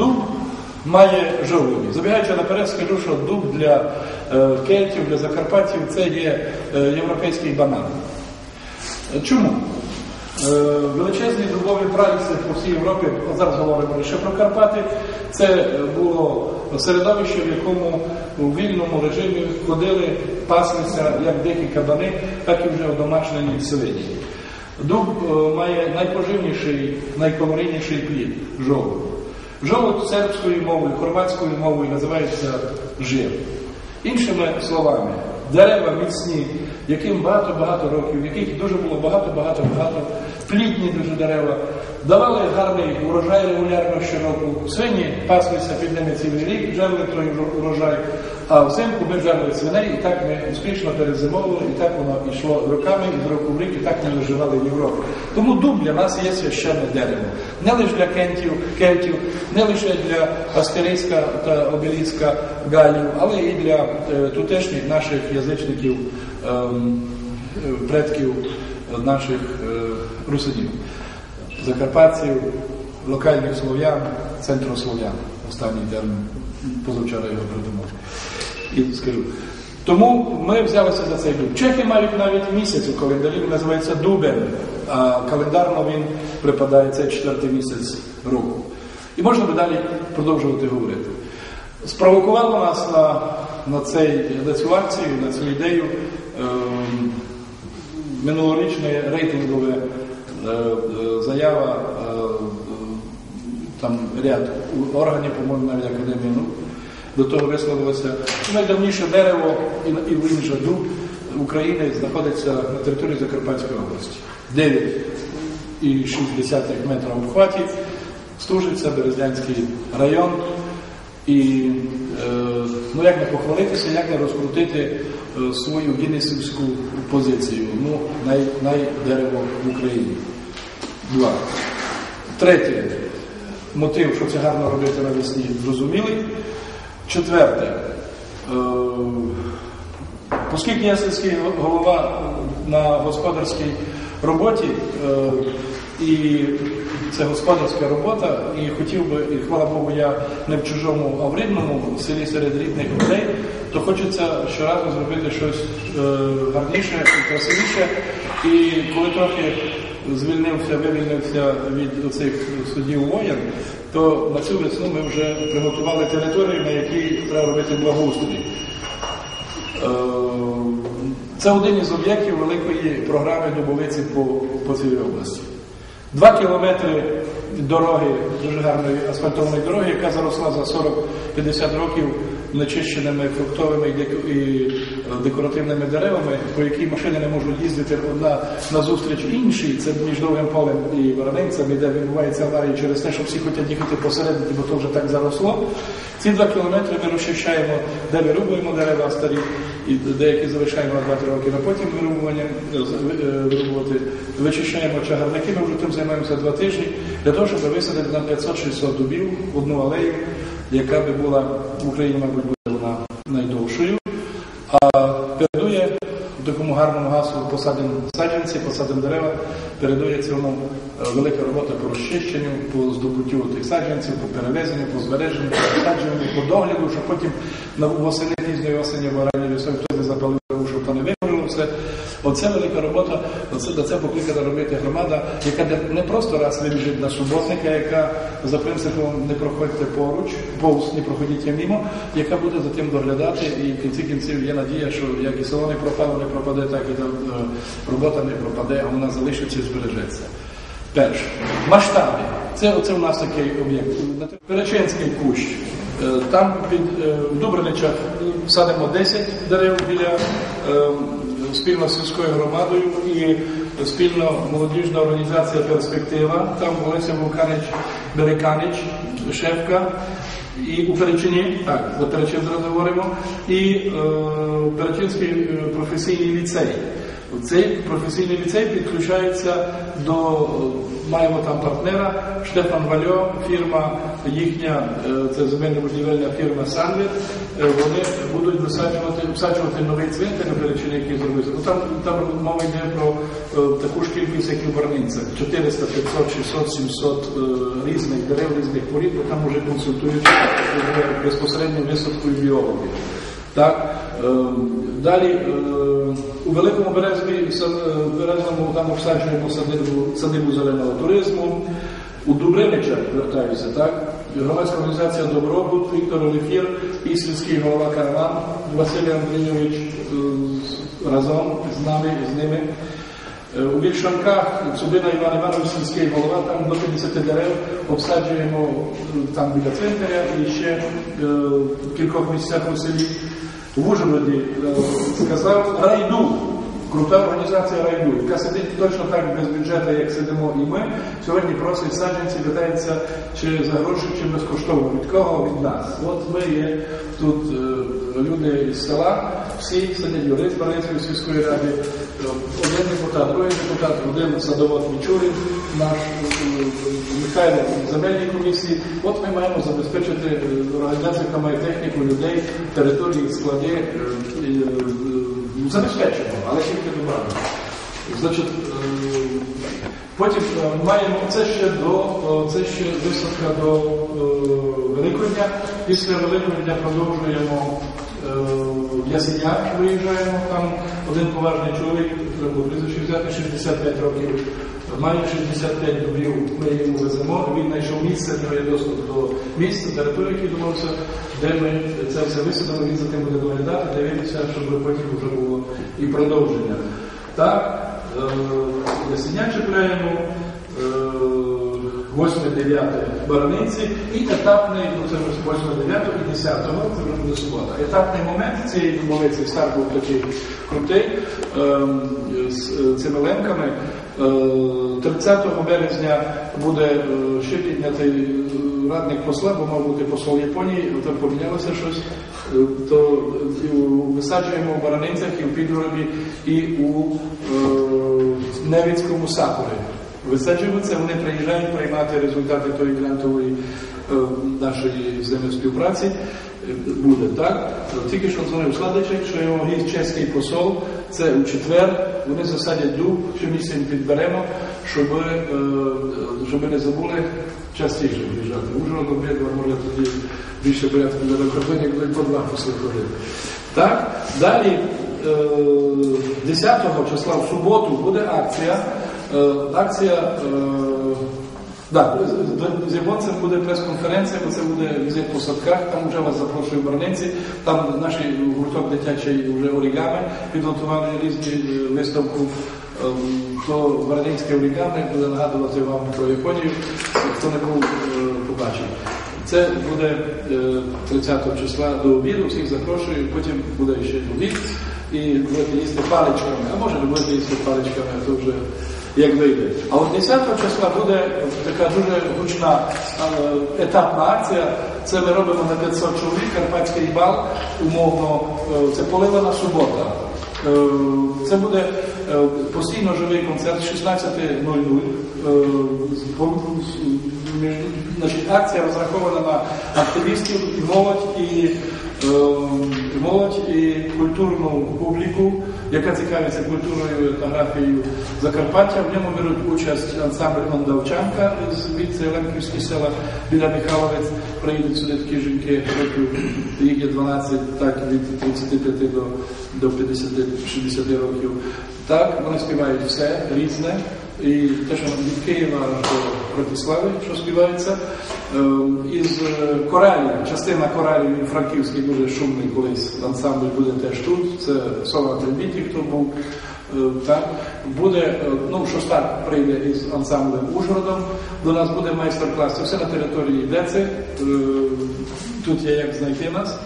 Дуб має жовлені. Забігаючи наперед, скажу, що дуб для е, кельтів, для закарпатів це є е, європейський банан. Е, Чому? Величезні дубові пральці по всій Європі, зараз говоримо лише про Карпати, це було середовище, в якому у вільному режимі ходили, паслися як дикі кабани, так і вже одомашнені свині. Дуб має найпоживніший, найкалорійніший плід жолуд. от сербською мовою, хорватською мовою називається жир. Іншими словами, дерева міцні, яким багато-багато років, яких дуже було багато-багато-багато, плідні дуже дерева, давали гарний урожай регулярно щороку. Свині паслися під ними цілий рік, жерли той урожай, а взимку ми жерли свиней, і так ми успішно перезимовували, і так воно йшло роками, і з року в рік, і так ми виживали в Європі. Тому дуб для нас є священне дерево. Не лише для кентів, кельтів, не лише для астерійська та обеліцька галів, але і для е, тутешніх наших язичників, ем, е, предків наших е, русинів, закарпатців, локальних слов'ян, центрослов'ян. Останній термін позавчора його придумав. І скажу. Тому ми взялися за цей дуб. Чехи мають навіть місяць у календарі, він називається Дубен, а календарно він припадає цей четвертий місяць року. І можна би далі продовжувати говорити. Спровокувало нас на, на, цей, на цю акцію, на цю ідею е, минулорічне рейтингове заява е, там ряд органів, по-моєму, навіть Академії наук, до того висловилося. Найдавніше дерево і, і він дуб України знаходиться на території Закарпатської області. 9,6 метра в обхваті, Стужиця, Березнянський район. І е, ну як не похвалитися, як не розкрутити е, свою гіннесівську позицію. Ну, най, найдерево в Україні. Два. Третє. Мотив, що це гарно робити навесні, зрозумілий. Четверте. Е, оскільки я сільський голова на господарській роботі, е, і це господарська робота, і хотів би, і хвала Богу, я не в чужому, а в рідному в селі серед рідних людей, то хочеться щоразу зробити щось е, гарніше і красивіше. І коли трохи звільнився, вивільнився від цих судів воєн, то на цю весну ми вже приготували територію, на якій треба робити благоустрій. Е, Це один із об'єктів великої програми Дубовиці по, по цій області. Два кілометри дороги, дуже гарної асфальтової дороги, яка заросла за 40-50 років нечищеними фруктовими і е, декоративними деревами, по якій машини не можуть їздити одна назустріч іншій. Це між довгим полем і Воронинцями, де відбуваються аварії через те, що всі хочуть їхати посередині, бо то вже так заросло. Ці два кілометри ми розчищаємо, де вирубуємо дерева старі, і деякі залишаємо на 2-3 роки, а потім вирубування е, е, вирубувати, вичищаємо чагарники, ми вже тим займаємося два тижні, для того, щоб висадити на 500-600 дубів одну алею, яка би була в Україні, мабуть, буде вона найдовшою. А передує такому гарному гаслу посадимо саджанці, посадимо дерева, передує цьому е, велика робота по розчищенню, по здобуттю тих саджанців, по перевезенню, по збереженню, по посадженню, по догляду, щоб потім на восени пізньої осені або ранньої весною хтось не запалив, щоб то не вигоріло все. Оце велика робота, оце до це покликана робити громада, яка не просто раз вибіжить на суботника, яка за принципом не проходьте поруч, повз не проходіть мімо, яка буде за тим доглядати, і в кінці кінців є надія, що як і село не пропало, не пропаде, так і е, робота не пропаде, а вона залишиться і збережеться. Перше. Масштаби. Це оце у нас такий об'єкт. Перечинський кущ. Е, Там під е, в Дубриничах садимо 10 дерев біля спільно з сільською громадою і спільно молодіжна організація Перспектива. Там Олеся Вулканич Береканич, шефка. І у Перечині, так, за Перечин зараз говоримо, і е, Перечинський е, професійний ліцей. Цей професійний ліцей підключається до маємо там партнера Штефан Вальо, фірма їхня, е, це земельна будівельна фірма Санвіт. Е, Вони будуть висаджувати, всаджувати новий цвинтар, до речі, який зробився. Ну, там, там мова йде про е, таку ж кількість, як і в Барницях. 400, 500, 600, 700 е, різних дерев, різних порід, бо там вже консультують безпосередньо висадкою біологи. Так, е, далі у Великому Березові, Березному там обсаджуємо садибу, садибу зеленого туризму. У Дубриничах вертаюся, так? Громадська організація Добробут, Віктор Олефір і сільський голова Караван Василь Андрійович разом з нами, з ними. У Вільшанках Цубина Іван Іванович, сільський голова, там до 50 дерев обсаджуємо там біля центря і ще в кількох місцях у селі. В Ужгороді сказав Райду, крута організація Райду, яка сидить точно так без бюджету, як сидимо і ми. Сьогодні просить саджанці, питається, чи за гроші, чи безкоштовно. Від кого? Від нас. От ми є тут е, люди із села, всі сидять юрист Барницької сільської ради, е, один депутат, другий депутат, один садовод Мічурин, наш е, Михайло земельній комісії. От ми маємо забезпечити е, організацію, яка має техніку, людей, території, склади. е, і, е, Забезпечуємо, але тільки добрано. Значить, е, потім е, маємо це ще до е, це ще висадка до е, Великодня. Після Великодня продовжуємо е, в Ясеняк, виїжджаємо там один поважний чоловік, треба прізвище взяти 65 років. Має 65 дубів, ми йому веземо. Він знайшов місце, в є доступ до місця, території, який домовився, де ми це все висадимо, він за тим буде доглядати, дивитися, щоб потім вже було і продовження. Так, е, ясеня чіпляємо. Е, 8-9 бараниці і етапний, ну це вже 8-9 і 10 це вже буде субота. Етапний момент цієї домовиці старт був такий крутий ем, з е, цими лемками. Е, 30 березня буде е, ще піднятий е, радник посла, бо мав бути посол Японії, то помінялося щось. Е, То е, висаджуємо в Бараницях і в Підгороді, і у е, Невицькому сакурі. Висаджуємо це, вони приїжджають приймати результати тої грантової нашої взаємоспівпраці. Е, Буде так. Тільки що дзвонив Сладичек, що його гість чеський посол. Це у четвер. Вони засадять дуб, що місце їм підберемо, щоб, щоб не забули частіше виїжджати. Ужгород обидва може тоді більше порядку для кордоні, коли по два посли ходити. Так, далі. е, 10 числа в суботу буде акція. Е, Акція е, да, з- японцем буде прес-конференція, бо це буде візит по садках, там вже вас запрошую Барниці, там наш гурток дитячий вже орігами підготували різні е, виставку. То Барнинське орігами буде нагадувати вам про Японію, хто не був, побачив. Це буде е, 30 числа до обіду, всіх запрошую, потім буде ще обід і будете їсти паличками, а може не будете їсти паличками, то вже як вийде. А от 10 числа буде така дуже гучна е, етапна акція. Це ми робимо на 500 чоловік, Карпатський бал, умовно, е, це поливана субота. Е, Це буде постійно живий концерт 16.00. Е, з- по- з- між- Значить, акція розрахована на активістів, і молодь і молодь і культурну публіку, яка цікавиться культурою і етнографією Закарпаття. В ньому беруть участь ансамбль Мондавчанка з від Лемківські села біля Михайловець. Приїдуть сюди такі жінки, їх є 12, так від 35 до, до 50-60 років. Так, вони співають все різне. І те, що від Києва до Братислави, що співається, Е, із е, коралів, частина коралів він франківський дуже шумний колись ансамбль буде теж тут. Це Сова Трембіті, хто був. Е, Так, буде, е, ну, Шостак прийде із ансамблем Ужгородом, до нас буде майстер-клас. Це все на території ДЕЦи. Е, Тут є як знайти нас.